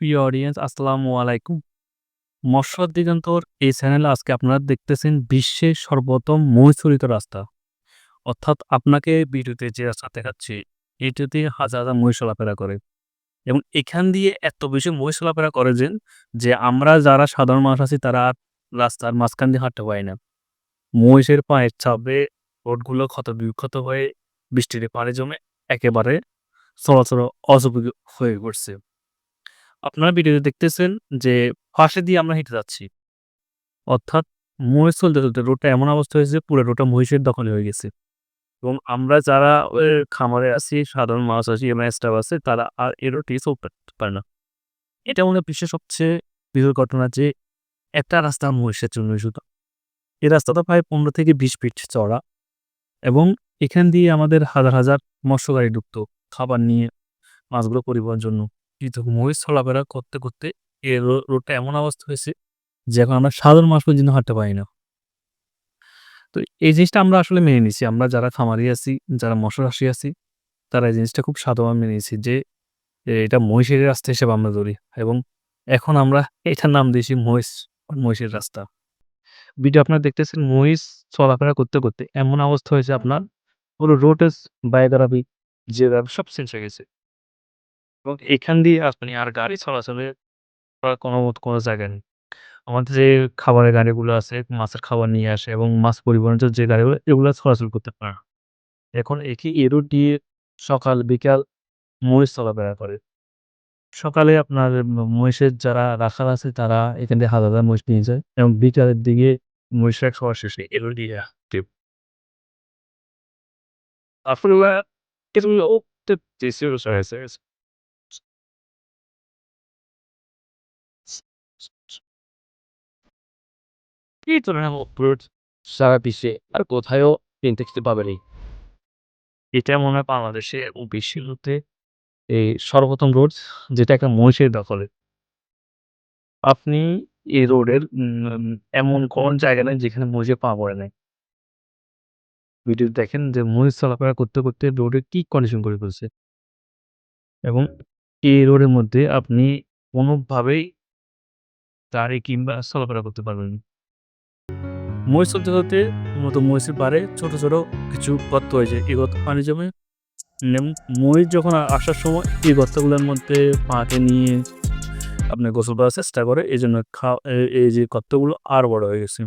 প্রিয় অডিয়েন্স আসসালামু আলাইকুম। মৎস্য দিগন্তর, এই চ্যানেলে আজকে আপনারা দেখতেছেন বিশ্বের সর্বোত্তম মহিষরিত রাস্তা। অর্থাৎ আপনাকে ভিডিওতে যে রাস্তা দেখাচ্ছি এটাতে হাজার হাজার মহিষ চলাফেরা করে। এবং এখান দিয়ে এত বেশি মহিষ চলাফেরা করে যে আমরা যারা সাধারণ মানুষ আছি, তারা রাস্তার মাঝখান দিয়ে হাঁটতে পারি না। মহিষের পায়ের চাপে রোডগুলো ক্ষত বিক্ষত হয়ে বৃষ্টিতে পানি জমে একেবারে চলাচল অযোগ্য হয়ে পড়ছে। আপনারা ভিডিওতে দেখতেছেন যে ফাঁসে দিয়ে আমরা হেঁটে যাচ্ছি। অর্থাৎ মহিষ চলতে চলতে রোডটা এমন অবস্থা হয়েছে, পুরো রোডটা মহিষের দখলে হয়ে গেছে। এবং আমরা যারা খামারে আছি, সাধারণ মানুষ আছি এবং স্টাফ আছে, তারা আর এই রোডটি চলতে পারে না। এটা মনে বিশ্বের সবচেয়ে বৃহৎ ঘটনা যে একটা রাস্তা মহিষের জন্য শুধু। এই রাস্তাটা প্রায় পনেরো থেকে বিশ ফিট চড়া এবং এখান দিয়ে আমাদের হাজার হাজার মৎস্য গাড়ি ঢুকতো খাবার নিয়ে মাছগুলো পরিবহনের জন্য কিন্তু মহিষ চলাফেরা করতে করতে এই রোডটা এমন অবস্থা হয়েছে যে এখন আমরা সাধারণ মানুষ পর্যন্ত হাঁটতে পারি না। তো এই জিনিসটা আমরা আসলে মেনে নিছি আমরা যারা খামারি আছি, যারা রাশি আছি, তারা এই জিনিসটা খুব সাধারণ মেনে নিছি যে এটা মহিষের রাস্তা হিসেবে আমরা ধরি এবং এখন আমরা এটার নাম দিয়েছি মহিষ মহিষের রাস্তা। ভিডিও আপনারা দেখতেছেন মহিষ চলাফেরা করতে করতে এমন অবস্থা হয়েছে আপনার পুরো রোডের বায়োগ্রাফি যে সব চেঞ্জ হয়ে গেছে। এবং এখান দিয়ে আপনি আর গাড়ি চলাচলের করার কোনো মত কোনো জায়গা নেই। আমাদের যে খাবারের গাড়িগুলো আছে, মাছের খাবার নিয়ে আসে এবং মাছ পরিবহনের যে গাড়িগুলো এগুলো চলাচল করতে পারে। এখন একই এই দিয়ে সকাল বিকাল মহিষ চলাফেরা করে। সকালে আপনার মহিষের যারা রাখাল আছে তারা এখান দিয়ে হাজার, হাজার মহিষ নিয়ে যায় এবং বিকালের দিকে মহিষের এক সবার শেষে এই দিয়ে এগুলো টিপ দিছে হয়েছে। এই ধরনের অপ্রুট সারা বিশ্বে আর কোথায়ও কিনতে খেতে পাবেনি এটা মনে হয় বাংলাদেশে এবং বিশ্বের মধ্যে এই সর্বপ্রথম রোড, যেটা একটা মহিষের দখলে। আপনি এই রোডের এমন কোন জায়গা নেই যেখানে মহিষের পা পড়ে নাই? ভিডিও দেখেন যে মহিষ চলাফেরা করতে করতে রোডে কি কন্ডিশন করে ফেলছে এবং এই রোডের মধ্যে আপনি কোনোভাবেই গাড়ি কিংবা চলাফেরা করতে পারবেন মহিষ চলতে চলতে মূলত মহিষের পারে ছোট ছোট কিছু গর্ত হয়েছে। এই গর্ত পানি জমে মহিষ যখন আসার সময় এই গর্তগুলোর মধ্যে পাকে নিয়ে আপনার গোসল করার চেষ্টা করে এই জন্য এই যে গর্তগুলো আর বড় হয়ে গেছে।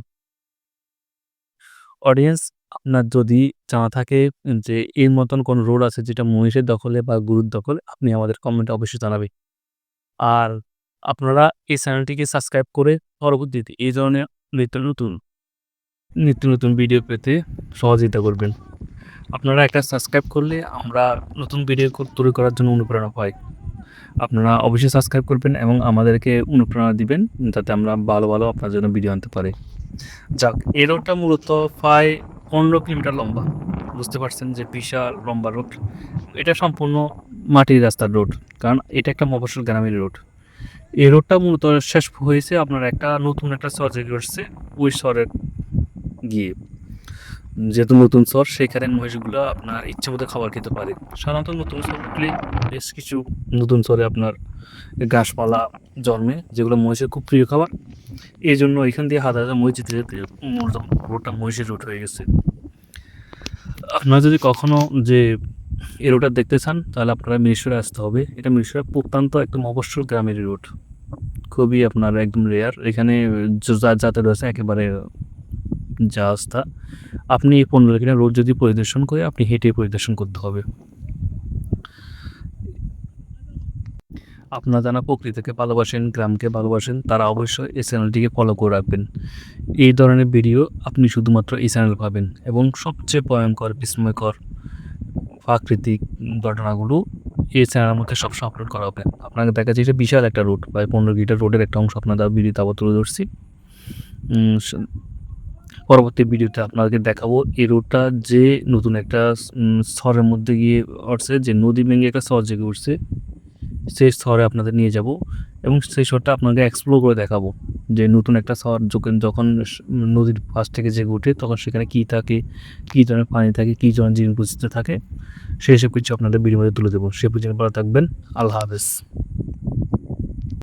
অডিয়েন্স আপনার যদি জানা থাকে যে এর মতন কোন রোড আছে যেটা মহিষের দখলে বা গুরুর দখলে, আপনি আমাদের কমেন্টে অবশ্যই জানাবেন। আর আপনারা এই চ্যানেলটিকে সাবস্ক্রাইব করে পরবর্তীতে এই ধরনের নিত্য নতুন নিত্য নতুন ভিডিও পেতে সহযোগিতা করবেন। আপনারা একটা সাবস্ক্রাইব করলে আমরা নতুন ভিডিও তৈরি করার জন্য অনুপ্রেরণা পাই। আপনারা অবশ্যই সাবস্ক্রাইব করবেন এবং আমাদেরকে অনুপ্রেরণা দিবেন যাতে আমরা ভালো ভালো আপনার জন্য ভিডিও আনতে পারি। যাক, এই রোডটা মূলত প্রায় পনেরো কিলোমিটার লম্বা। বুঝতে পারছেন যে বিশাল লম্বা রোড এটা সম্পূর্ণ মাটির রাস্তার রোড কারণ এটা একটা মফস্বল গ্রামের রোড এই রোডটা মূলত শেষ হয়েছে আপনার একটা নতুন একটা সর্জারি করছে ওই শহরের গিয়ে। যেহেতু নতুন শহর সেখানে মহিষগুলো আপনার ইচ্ছে মতো খাবার খেতে পারে। সাধারণত নতুন শহরগুলি বেশ কিছু নতুন শহরে আপনার গাছপালা জন্মে, যেগুলো মহিষের খুব প্রিয় খাবার। এই জন্য এখান দিয়ে হাজার হাজার মহিষ যেতে যেতে রোডটা মহিষের রোড হয়ে গেছে। আপনারা যদি কখনো যে এই রোডটা দেখতে চান, তাহলে আপনারা মিরসরে আসতে হবে। এটা মিরসরে প্রত্যন্ত একদম অবশ্যই গ্রামের রোড খুবই আপনার একদম রেয়ার এখানে যাতায়াত রয়েছে একেবারে যা আস্থা। আপনি এই পনেরো কিলোমিটার রোড যদি পরিদর্শন করে আপনি হেঁটে পরিদর্শন করতে হবে। আপনারা যারা প্রকৃতিকে ভালোবাসেন, গ্রামকে ভালোবাসেন, তারা অবশ্যই এই চ্যানেলটিকে ফলো করে রাখবেন। এই ধরনের ভিডিও আপনি শুধুমাত্র এই চ্যানেল পাবেন এবং সবচেয়ে ভয়ঙ্কর, বিস্ময়কর প্রাকৃতিক ঘটনাগুলো এই চ্যানেলের মধ্যে সবসময় আপলোড করা হবে। আপনাকে দেখা যাচ্ছে বিশাল একটা রোড প্রায় পনেরো কিলোমিটার রোডের একটা অংশ। আপনাদের ভিডিওতে আবার তুলে ধরছি। পরবর্তী ভিডিওতে আপনাদেরকে দেখাবো এই রোডটা যে নতুন একটা স্তরের মধ্যে গিয়ে উঠছে, যে নদী ভেঙে একটা স্তর জেগে উঠছে, সেই স্তরে আপনাদের নিয়ে যাব এবং সেই শহরটা আপনাকে এক্সপ্লোর করে দেখাবো যে নতুন একটা শহর যখন যখন নদীর পাশ থেকে জেগে ওঠে তখন সেখানে কী থাকে, কী ধরনের পানি থাকে, কী ধরনের জীবন বৈচিত্র্য থাকে, সেই সব কিছু আপনাদের ভিডিও মধ্যে তুলে দেবো সে পর্যন্ত ভালো থাকবেন। আল্লাহ হাফেজ।